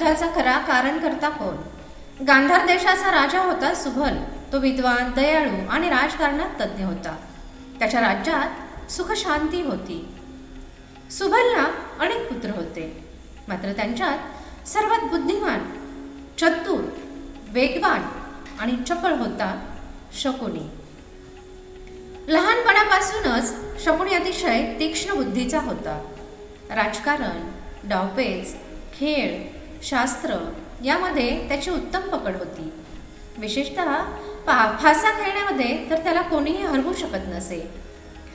युद्धाचा खरा कारण करता कोण? गांधार देशाचा राजा होता सुभल. तो विद्वान दयाळू आणि राजकारणात तज्ज्ञ होता. त्याच्या राज्यात सुख शांती होती. सुभलला अनेक पुत्र होते. मात्र त्यांच्यात सर्वात बुद्धिमान चतुर वेगवान आणि चपळ होता शकुनी. लहानपणापासूनच शकुनी अतिशय तीक्ष्ण बुद्धीचा होता. राजकारण डावपेच खेळ शास्त्र यामध्ये त्याची उत्तम पकड होती. विशेषतः पा फासा खेळण्यामध्ये तर त्याला कोणीही हरवू शकत नसे.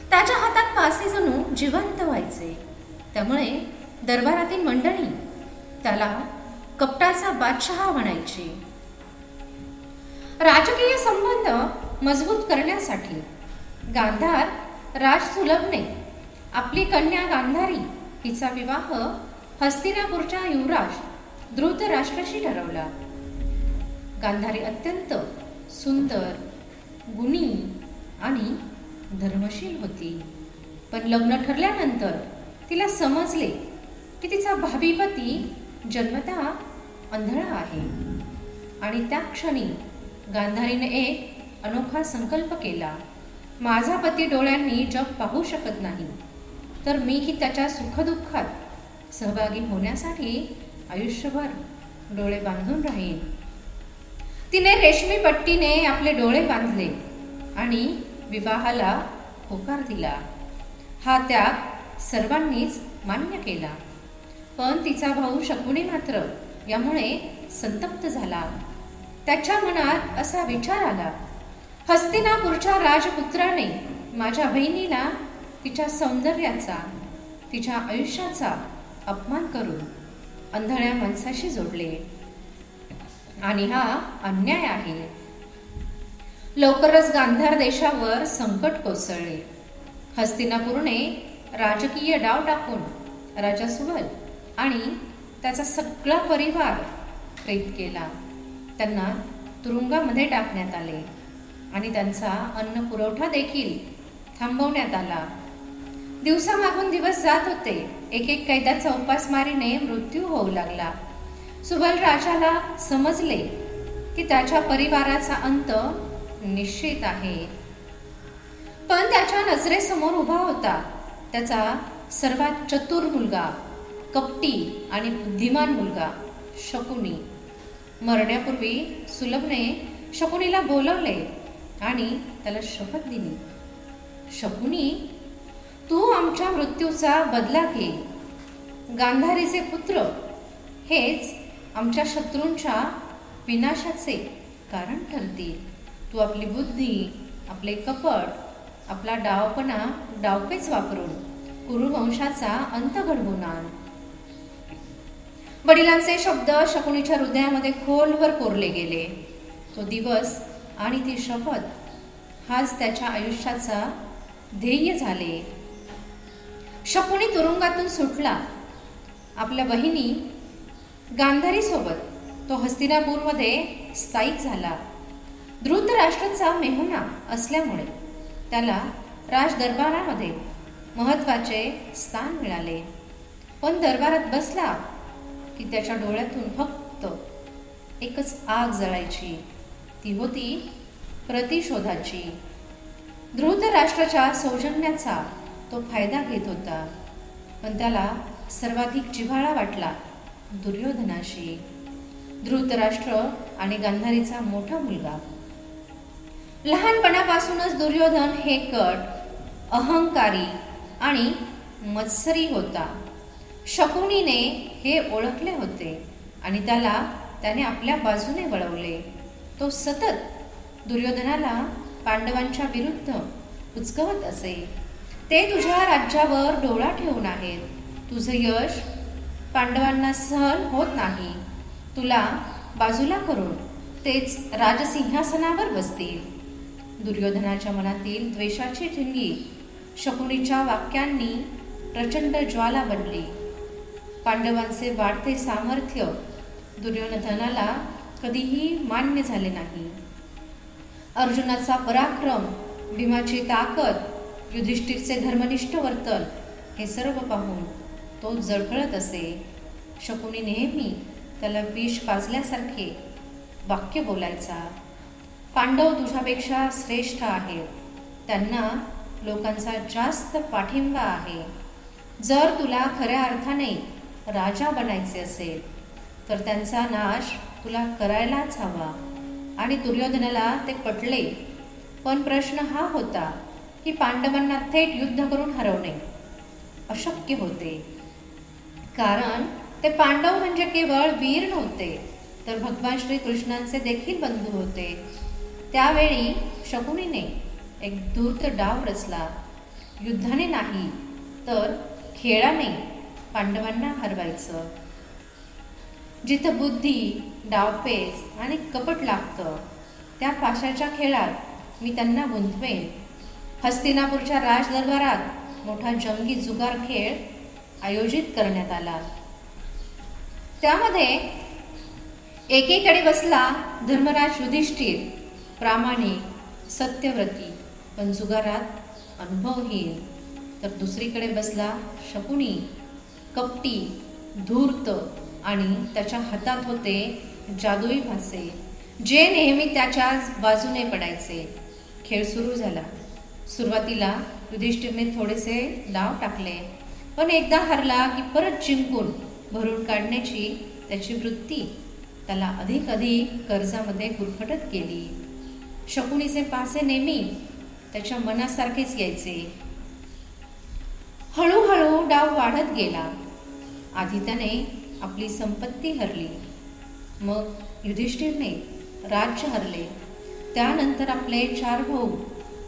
त्याच्या हातात फासे जणू जिवंत व्हायचे. त्यामुळे दरबारातील मंडळी त्याला कपटाचा बादशहा म्हणायची. राजकीय संबंध मजबूत करण्यासाठी गांधार राजसुलभने आपली कन्या गांधारी हिचा विवाह हस्तिनापूरच्या युवराज धृतराष्ट्राशी ठरवला. गांधारी अत्यंत सुंदर गुणी आणि धर्मशील होती. पण लग्न ठरल्यानंतर तिला समजले की तिचा भावी पती जन्मतः अंधळा आहे. आणि त्या क्षणी गांधारीने एक अनोखा संकल्प केला. माझा पती डोळ्यांनी जग पाहू शकत नाही. तर मीही त्याच्या सुखदुःखात सहभागी होण्यासाठी आयुष्यभर डोळे बांधून राहीन. तिने रेशमी पट्टीने आपले डोळे बांधले आणि विवाहाला होकार दिला. हा त्याग सर्वांनीच मान्य केला. पण तिचा भाऊ शकुनी मात्र यामुळे संतप्त झाला. त्याच्या मनात असा विचार आला हस्तिनापूरच्या राजपुत्राने माझ्या बहिणीला तिच्या सौंदर्याचा तिच्या आयुष्याचा अपमान करून अंधळ्या माणसाशी जोडले. आणि हा अन्याय आहे. लवकरच गांधार देशावर संकट कोसळले. हस्तिनापूरने राजकीय डाव टाकून राजा सुवल आणि त्याचा सगळा परिवार प्रेत केला. त्यांना तुरुंगामध्ये टाकण्यात आले आणि त्यांचा अन्न पुरवठा देखील थांबवण्यात आला. दिवसामागून दिवस जात होते. एक एक कैद्याचा उपासमारीने मृत्यू होऊ लागला. सुबल राजाला समजले की त्याच्या परिवाराचा अंत निश्चित आहे. पण त्याच्या नजरेसमोर उभा होता. त्याचा सर्वात चतुर मुलगा कपटी आणि बुद्धिमान मुलगा शकुनी. मरण्यापूर्वी सुलभने शकुनीला बोलवले आणि त्याला शपथ दिली. शकुनी तू आमच्या मृत्यूचा बदला घे. गांधारीचे पुत्र हेच आमच्या शत्रूंच्या विनाशाचे कारण ठरतील. तू आपली बुद्धी आपले कपट आपला डावपणा डावपेच वापरून कुरुवंशाचा अंत घडवून आण. वडिलांचे शब्द शकुनीच्या हृदयामध्ये खोलवर कोरले गेले. तो दिवस आणि ती शपथ हाच त्याच्या आयुष्याचा ध्येय झाले. शकुनी तुरुंगातून सुटला. आपल्या बहिणी गांधारीसोबत तो हस्तिनापूरमध्ये स्थायिक झाला. धृतराष्ट्राचा मेहुणा असल्यामुळे त्याला राज दरबारामध्ये महत्त्वाचे स्थान मिळाले. पण दरबारात बसला की त्याच्या डोळ्यातून फक्त एकच आग जळायची. ती होती प्रतिशोधाची. धृतराष्ट्राच्या सौजन्याचा तो फायदा घेत होता. पण त्याला सर्वाधिक जिव्हाळा वाटला दुर्योधनाशी. धृतराष्ट्र आणि गांधारीचा मोठा मुलगा. लहानपणापासूनच दुर्योधन हे कट अहंकारी आणि मत्सरी होता. शकुनीने हे ओळखले होते आणि त्याला त्याने आपल्या बाजूने वळवले. तो सतत दुर्योधनाला पांडवांच्या विरुद्ध उचकवत असे. ते तुझ्या राज्यावर डोळा ठेवून आहेत. तुझं यश पांडवांना सहन होत नाही. तुला बाजूला करून तेच राजसिंहासनावर बसतील. दुर्योधनाच्या मनातील द्वेषाची ठिणगी शकुनीच्या वाक्यांनी प्रचंड ज्वाला बनली. पांडवांचे वाढते सामर्थ्य दुर्योधनाला कधीही मान्य झाले नाही. अर्जुनाचा पराक्रम भीमाची ताकद युधिष्ठिरचे धर्मनिष्ठ वर्तन हे सर्व पाहून तो जळफळत असे. शकुनी नेहमी त्याला विष पाजल्यासारखे वाक्य बोलायचा. पांडव तुझ्यापेक्षा श्रेष्ठ आहेत. त्यांना लोकांचा जास्त पाठिंबा आहे. जर तुला खऱ्या अर्थाने राजा बनायचे असेल तर त्यांचा नाश तुला करायलाच हवा आणि दुर्योधनाला ते पटले. पण प्रश्न हा होता की पांडवांना थेट युद्ध करून हरवणे. अशक्य होते. कारण ते पांडव म्हणजे केवळ वीर नव्हते तर भगवान श्रीकृष्णांचे देखील बंधू होते. त्यावेळी शकुनीने एक धूर्त डाव रचला. युद्धाने नाही तर खेळाने पांडवांना हरवायचं. जिथं बुद्धी डावपेच आणि कपट लागतं त्या पाशाच्या खेळात मी त्यांना गुंतवेन. हस्तिनापूरच्या राजदरबारात मोठा जंगी जुगार खेळ आयोजित करण्यात आला. त्यामध्ये एकीकडे बसला धर्मराज युधिष्ठिर प्रामाणिक सत्यव्रती पण जुगारात अनुभवहीन. तर दुसरीकडे बसला शकुनी कपटी धूर्त आणि त्याच्या हातात होते जादुई भासे जे नेहमी त्याच्याच बाजूने पडायचे. खेळ सुरू झाला. सुरुवातीला युधिष्ठिरने थोडेसे लाव टाकले. पण एकदा हरला की परत जिंकून भरून काढण्याची त्याची वृत्ती त्याला अधिक अधिक कर्जामध्ये गुरफटत गेली. शकुनीचे पासे नेहमी त्याच्या मनासारखेच यायचे. हळूहळू डाव वाढत गेला. आधी त्याने आपली संपत्ती हरली. मग युधिष्ठिरने राज्य हरले. त्यानंतर आपले चार भाऊ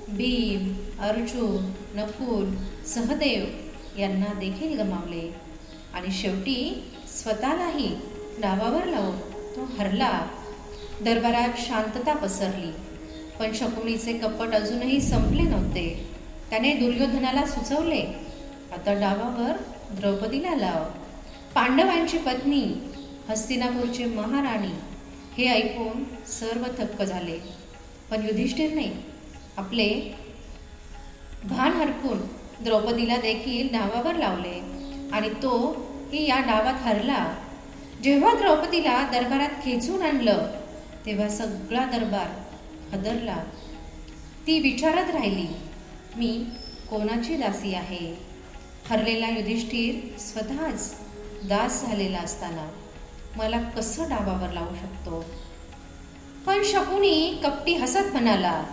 भीम अर्जुन नकुल सहदेव यांना देखील गमावले. आणि शेवटी स्वतःलाही डावावर लावून तो हरला. दरबारात शांतता पसरली. पण शकुनीचे कपट अजूनही संपले नव्हते. त्याने दुर्योधनाला सुचवले आता डावावर द्रौपदीला लाव. पांडवांची पत्नी हस्तिनापूरचे महाराणी हे ऐकून सर्व थक्क झाले. पण युधिष्ठिरने आपले भान हरपून द्रौपदीला देखील डावावर लावले. आणि तो ही या डावात हरला. जेव्हा द्रौपदीला दरबारात खेचून आणलं तेव्हा सगळा दरबार हदरला. ती विचारत राहिली मी कोणाची दासी आहे? हरलेला युधिष्ठिर स्वतःच दास झालेला असताना मला कसं डाबावर लावू शकतो? पण शकुनी कपटी हसत म्हणाला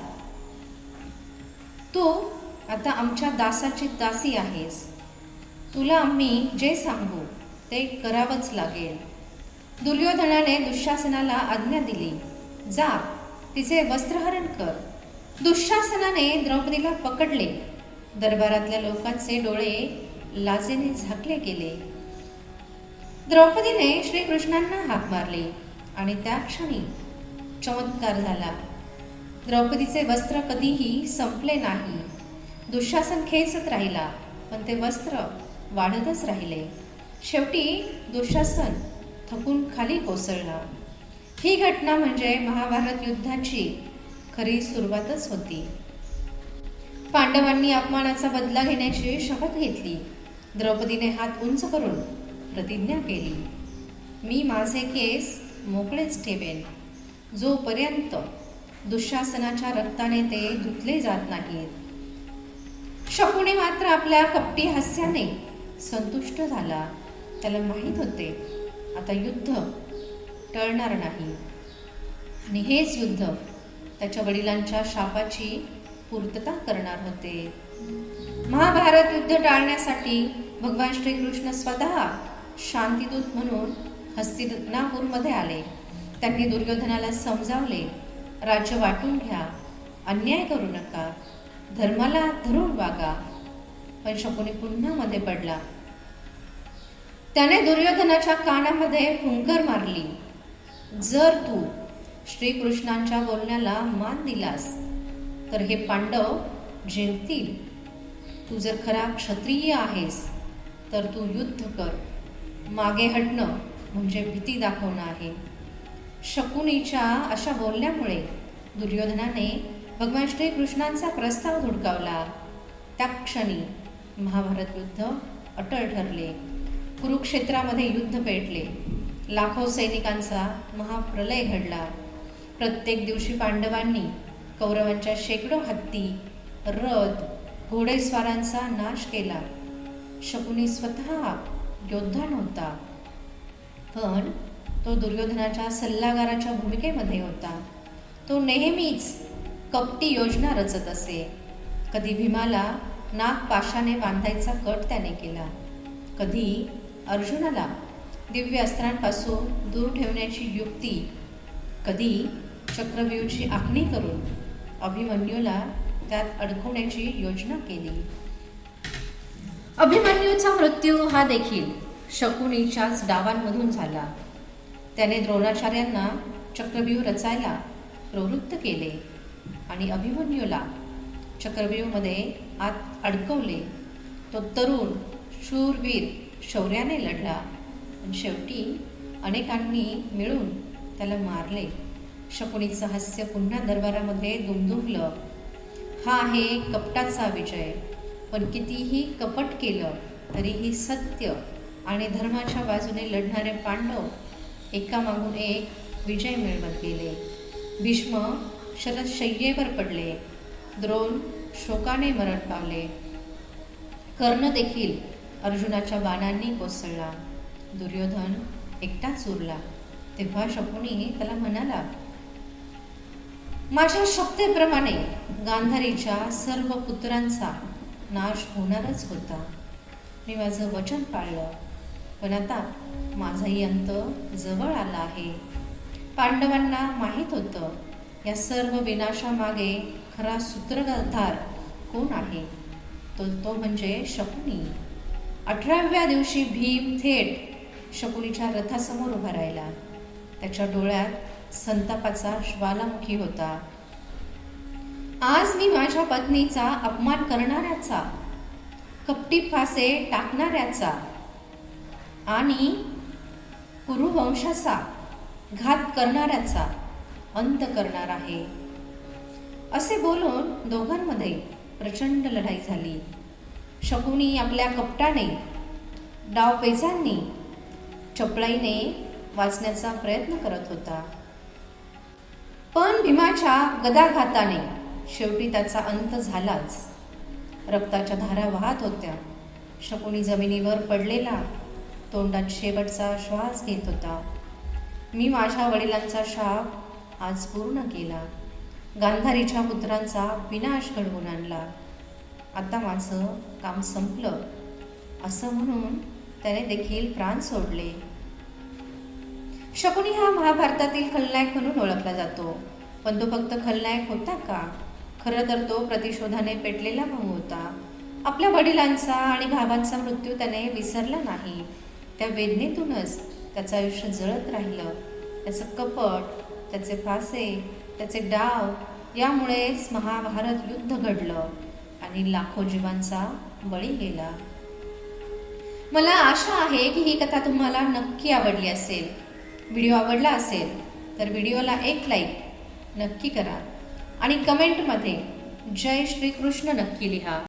तू आता आमच्या दासाची दासी आहेस. तुला आम्ही जे सांगू ते करावंच लागेल. दुर्योधनाने दुःशासनाला आज्ञा दिली. जा तिचे वस्त्रहरण कर. दुःशासनाने द्रौपदीला पकडले. दरबारातल्या लोकांचे डोळे लाजेने झाकले गेले. द्रौपदीने श्रीकृष्णांना हाक मारली आणि त्या क्षणी चमत्कार झाला. द्रौपदीचे वस्त्र कधीही संपले नाही. दुःशासन खेचत राहिला पण ते वस्त्र वाढतच राहिले. शेवटी दुःशासन थकून खाली कोसळला. ही घटना म्हणजे महाभारत युद्धाची खरी सुरुवातच होती. पांडवांनी अपमानाचा बदला घेण्याची शपथ घेतली. द्रौपदीने हात उंच करून प्रतिज्ञा केली. मी माझे केस मोकळेच ठेवेन. जोपर्यंत दुःशासनाच्या रक्ताने ते धुतले जात नाहीत. शकुने मात्र आपल्या कपटी हास्याने संतुष्ट झाला. त्याला माहीत होते आता युद्ध टळणार नाही. आणि हेच युद्ध त्याच्या वडिलांच्या शापाची पूर्तता करणार होते. महाभारत युद्ध टाळण्यासाठी भगवान श्रीकृष्ण स्वतः शांतीदूत म्हणून हस्तिनापूरमध्ये आले. त्यांनी दुर्योधनाला समजावले राज्य वाटून घ्या अन्याय करू नका धर्माला धरून वागा. पण शकुनी पुन्हा मध्ये पडला. त्याने दुर्योधनाच्या कानामध्ये हुंकर मारली. जर तू श्रीकृष्णांच्या बोलण्याला मान दिलास तर हे पांडव जिंकतील. तू जर खरा क्षत्रिय आहेस तर तू युद्ध कर. मागे हटणं म्हणजे भीती दाखवणं आहे. शकुनीच्या अशा बोलण्यामुळे दुर्योधनाने भगवान श्रीकृष्णांचा प्रस्ताव धुडकावला. त्या क्षणी महाभारत युद्ध अटळ ठरले. कुरुक्षेत्रामध्ये युद्ध पेटले. लाखो सैनिकांचा महाप्रलय घडला. प्रत्येक दिवशी पांडवांनी कौरवांच्या शेकडो हत्ती रथ घोडेस्वारांचा नाश केला. शकुनी स्वतः योद्धा नव्हता. पण तो दुर्योधनाच्या सल्लागाराच्या भूमिकेमध्ये होता. तो नेहमीच कपटी योजना रचत असे. कधी भीमाला नाग पाशाने बांधायचा कट त्याने केला. कधी अर्जुनाला दिव्य अस्त्रांपासून दूर ठेवण्याची युक्ती. कधी चक्रव्यूहची आखणी करून अभिमन्यूला त्यात अडकवण्याची योजना केली. अभिमन्यूचा मृत्यू हा देखील शकुनीच्याच डावांमधून झाला. त्याने द्रोणाचार्यांना चक्रव्यूह रचायला प्रवृत्त केले आणि अभिमन्यूला चक्रव्यूहमध्ये आत अडकवले. तो तरुण शूरवीर शौर्याने लढला आणि शेवटी अनेकांनी मिळून त्याला मारले. शकुनीचं हास्य पुन्हा दरबारामध्ये दुमदुमलं. हा आहे कपटाचा विजय. पण कितीही कपट केलं तरीही सत्य आणि धर्माच्या बाजूने लढणारे पांडव एकामागून एक विजय मिळवत गेले. भीष्म शरदशय्येवर पडले. द्रोण शोकाने मरण पावले. कर्ण देखील अर्जुनाच्या बाणांनी कोसळला. दुर्योधन एकटाच उरला. तेव्हा शकुनी त्याला म्हणाला माझ्या शक्तीप्रमाणे गांधारीच्या सर्व पुत्रांचा नाश होणारच होता. मी माझं वचन पाळलं. पण आता माझाही अंत जवळ आला आहे. पांडवांना माहीत होतं या सर्व विनाशामागे खरा सूत्रधार कोण आहे? तो तो म्हणजे शकुनी. अठराव्या दिवशी भीम थेट शकुनीच्या रथासमोर उभा राहिला. त्याच्या डोळ्यात संतापाचा ज्वालामुखी होता. आज मी माझ्या पत्नीचा अपमान करणाऱ्याचा कपटी फासे टाकणाऱ्याचा आणि कुरुवंशाचा घात करणाऱ्याचा अंत करणार आहे. असे बोलून दोघांमध्ये प्रचंड लढाई झाली. शकुनी आपल्या कपटाने डावपेचांनी चपळाईने वाचण्याचा प्रयत्न करत होता. पण भीमाच्या गदाघाताने शेवटी त्याचा अंत झालाच. रक्ताच्या धारा वाहत होत्या. शकुनी जमिनीवर पडलेला तोंडात शेवटचा श्वास घेत होता. मी माझ्या वडिलांचा शाप आज पूर्ण केला. गांधारीच्या पुत्रांचा विनाश घडवून आणला. आता माझं काम संपलं असं म्हणून त्याने देखील प्राण सोडले. शकुनी हा महाभारतातील खलनायक म्हणून ओळखला जातो. पण तो फक्त खलनायक होता का? खरं तर तो प्रतिशोधाने पेटलेला भाऊ होता. आपल्या वडिलांचा आणि भावांचा मृत्यू त्याने विसरला नाही. त्या वेदनेतूनच त्याचं आयुष्य जळत राहिलं. त्याचं कपट त्याचे फासे त्याचे डाव यामुळेच महाभारत युद्ध घडलं आणि लाखो जीवांचा बळी गेला. मला आशा आहे की ही कथा तुम्हाला नक्की आवडली असेल. व्हिडिओ आवडला असेल तर व्हिडिओला एक लाईक नक्की करा आणि कमेंटमध्ये जय श्रीकृष्ण नक्की लिहा.